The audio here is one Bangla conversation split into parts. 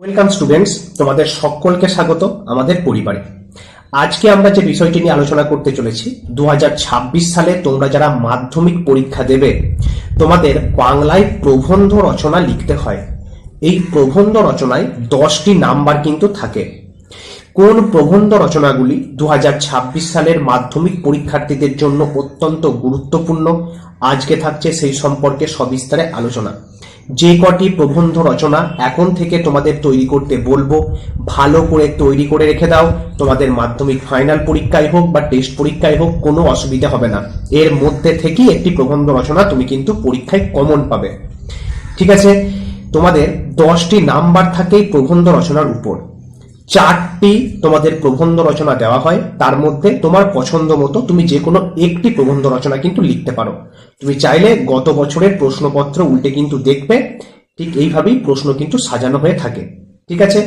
ওয়েলকাম স্টুডেন্টস তোমাদের সকলকে স্বাগত আমাদের পরিবারে। আজকে আমরা যে বিষয়টি নিয়ে আলোচনা করতে চলেছি দু সালে তোমরা যারা মাধ্যমিক পরীক্ষা দেবে, তোমাদের বাংলায় প্রবন্ধ রচনা লিখতে হয়। এই প্রবন্ধ রচনায় দশটি নাম্বার কিন্তু থাকে। কোন প্রবন্ধ রচনাগুলি দু হাজার ছাব্বিশ সালের মাধ্যমিক পরীক্ষার্থীদের জন্য অত্যন্ত গুরুত্বপূর্ণ? আজকে থাকছে সেই সম্পর্কে সবিস্তারে আলোচনা। যে কটি প্রবন্ধ রচনা এখন থেকে তোমাদের তৈরি করতে বলব, ভালো করে তৈরি করে রেখে দাও। তোমাদের মাধ্যমিক ফাইনাল পরীক্ষায় হোক বা টেস্ট পরীক্ষায় হোক, কোনো অসুবিধা হবে না। এর মধ্যে থেকেই একটি প্রবন্ধ রচনা তুমি কিন্তু পরীক্ষায় কমন পাবে। ঠিক আছে? তোমাদের দশটি নাম্বার থাকে প্রবন্ধ রচনার উপর। চারটি তোমাদের প্রবন্ধ রচনা দেওয়া হয়, তার মধ্যে তোমার পছন্দ মতো তুমি যে কোনো একটি প্রবন্ধ রচনা কিন্তু লিখতে পারো। তুমি চাইলে গত বছরের প্রশ্নপত্র উল্টে কিন্তু দেখবে, ঠিক এইভাবেই প্রশ্ন কিন্তু সাজানো হয়ে থাকে, ঠিক আছে?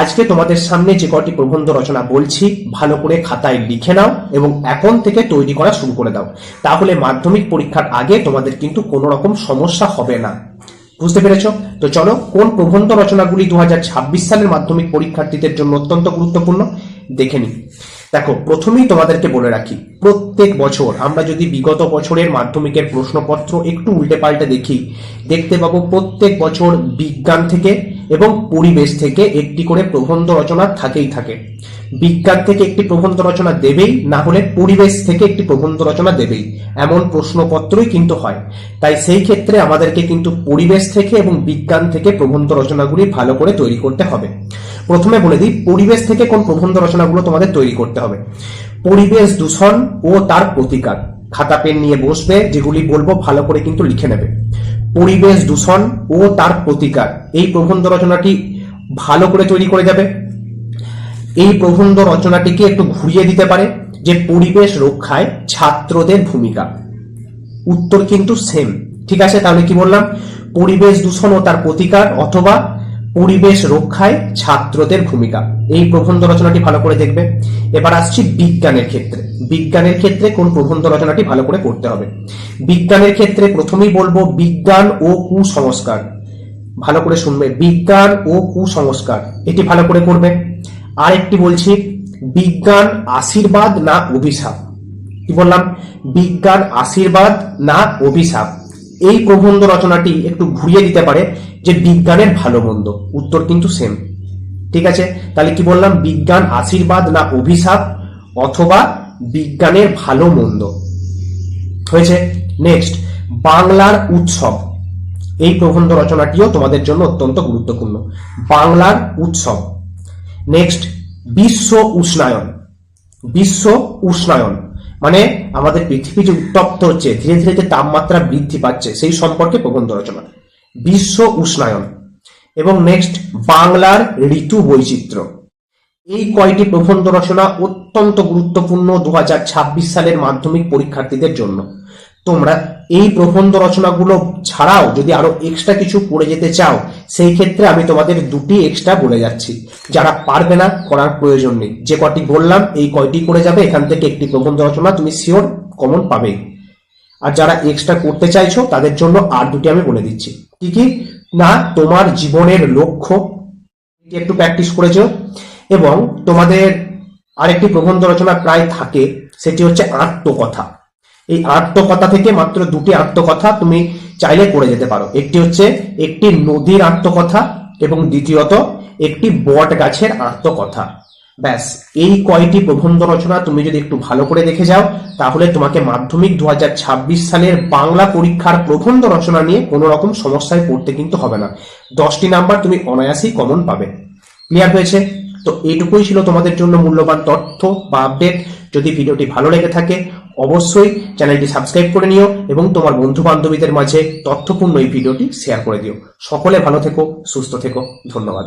আজকে তোমাদের সামনে যে কটি প্রবন্ধ রচনা বলছি, ভালো করে খাতায় লিখে নাও এবং এখন থেকে তৈরি করা শুরু করে দাও। তাহলে মাধ্যমিক পরীক্ষার আগে তোমাদের কিন্তু কোনো রকম সমস্যা হবে না। বুঝতে পেরেছ? তো চলো, কোন প্রবন্ধ রচনাগুলি দু হাজার ছাব্বিশ সালের মাধ্যমিক পরীক্ষার্থীদের জন্য অত্যন্ত গুরুত্বপূর্ণ? দেখে নিই। দেখো, প্রথমেই তোমাদেরকে বলে রাখি, প্রত্যেক বছর আমরা যদি বিগত বছরের মাধ্যমিকের প্রশ্নপত্র একটু উল্টে পাল্টে দেখি, দেখতে পাবো প্রত্যেক বছর বিজ্ঞান থেকে এবং পরিবেশ থেকে একটি করে প্রবন্ধ রচনা থাকেই থাকে। বিজ্ঞান থেকে একটি প্রবন্ধ রচনা দেবেই, না হলে পরিবেশ থেকে একটি প্রবন্ধ রচনা দেবেই। এমন প্রশ্নপত্রই কিন্তু হয়। তাই সেই ক্ষেত্রে আমাদেরকে কিন্তু পরিবেশ থেকে এবং বিজ্ঞান থেকে প্রবন্ধ রচনাগুলি ভালো করে তৈরি করতে হবে। প্রথমে বলে দিই, পরিবেশ থেকে কোন প্রবন্ধ রচনাগুলো তোমাদের তৈরি করতে হবে। পরিবেশ দূষণ ও তার প্রতিকার। খাতা, পেন নিয়ে বসবে, যেগুলি বলব ভালো করে কিন্তু লিখে নেবে। পরিবেশ দূষণ ও তার প্রতিকার। এই প্রবন্ধ রচনাটি ভালো করে তৈরি করে যাবে। এই প্রবন্ধ রচনাটিকে একটু ঘুরিয়ে দিতে পারে যে পরিবেশ রক্ষায় ছাত্রদের ভূমিকা। উত্তর কিন্তু সেম ঠিক আছে, তাহলে কি বললাম? পরিবেশ দূষণ ও তার প্রতিকার অথবা পরিবেশ রক্ষায় ছাত্রদের ভূমিকা। এই প্রবন্ধ রচনাটি ভালো করে দেখবে। এবার আসছি বিজ্ঞানের ক্ষেত্রে। বিজ্ঞানের ক্ষেত্রে কোন প্রবন্ধ রচনাটি ভালো করে করতে হবে? বিজ্ঞানের ক্ষেত্রে প্রথমেই বলব বিজ্ঞান ও কুসংস্কার। ভালো করে শুনবে। বিজ্ঞান ও কুসংস্কার। এটি ভালো করে করবে। আরেকটি বলছি, বিজ্ঞান আশীর্বাদ না অভিশাপ। কি বললাম? বিজ্ঞান আশীর্বাদ না অভিশাপ। এই প্রবন্ধ রচনাটি একটু ঘুরিয়ে দিতে পারে যে বিজ্ঞানের ভালো মন্দ। উত্তর কিন্তু সেম ঠিক আছে? তাহলে কি বললাম? বিজ্ঞান আশীর্বাদ না অভিশাপ অথবা বিজ্ঞানের ভালো মন্দ। হয়েছে? নেক্সট বাংলার উৎসব। এই প্রবন্ধ রচনাটিও তোমাদের জন্য অত্যন্ত গুরুত্বপূর্ণ। বাংলার উৎসব। নেক্সট বিশ্ব উষ্ণায়ন। বিশ্ব উষ্ণায়ন। মানে আমাদের পৃথিবী যে উত্তপ্ত হচ্ছে, ধীরে ধীরে যে তাপমাত্রা বৃদ্ধি পাচ্ছে, সেই সম্পর্কে প্রবন্ধ রচনা। বিশ্ব উষ্ণায়ন। এবং নেক্সট বাংলার ঋতু বৈচিত্র্য। এই কয়টি প্রবন্ধ রচনা অত্যন্ত গুরুত্বপূর্ণ দু হাজার ছাব্বিশ সালের মাধ্যমিক পরীক্ষার্থীদের জন্য। তোমরা এই প্রবন্ধ রচনাগুলো ছাড়াও যদি আরও এক্সট্রা কিছু পড়ে যেতে চাও, সেই ক্ষেত্রে আমি তোমাদের দুটি এক্সট্রা বলে যাচ্ছি। যারা পারবে না, করার প্রয়োজন নেই। যে কটি বললাম, এই কয়টি করে যাবে, এখান থেকে একটি প্রবন্ধ রচনা তুমি শিওর কমন পাবে। আর যারা এক্সট্রা করতে চাইছো, তাদের জন্য আর দুটি আমি বলে দিচ্ছি। কি কি? না, তোমার জীবনের লক্ষ্য। একটু প্র্যাকটিস করেছ। এবং তোমাদের আরেকটি প্রবন্ধ রচনা প্রায় থাকে, সেটি হচ্ছে আত্মকথা। এই আত্মকথা থেকে মাত্র দুটি আত্মকথা তুমি চাইলে করে যেতে পারো। একটি হচ্ছে, একটি নদীর আত্মকথা এবং দ্বিতীয়ত, একটি বট গাছের আত্মকথা। ব্যাস, এই কয়টি প্রবন্ধ রচনা তুমি যদি একটু ভালো করে দেখে যাও, তাহলে তোমাকে মাধ্যমিক দু হাজার ছাব্বিশ সালের বাংলা পরীক্ষার প্রবন্ধ রচনা নিয়ে কোনো রকম সমস্যায় পড়তে কিন্তু হবে না। দশটি নাম্বার তুমি অনায়াসেই কমন পাবে। ক্লিয়ার হয়েছে? তো এইটুকুই ছিল তোমাদের জন্য মূল্যবান তথ্য বা আপডেট। যদি ভিডিওটি ভালো লেগে থাকে অবশ্যই চ্যানেলটি সাবস্ক্রাইব করে নিও এবং তোমার বন্ধু বান্ধবীদের মাঝে তথ্যপূর্ণ এই ভিডিওটি শেয়ার করে দিও। সকলে ভালো থেকো, সুস্থ থেকো। ধন্যবাদ।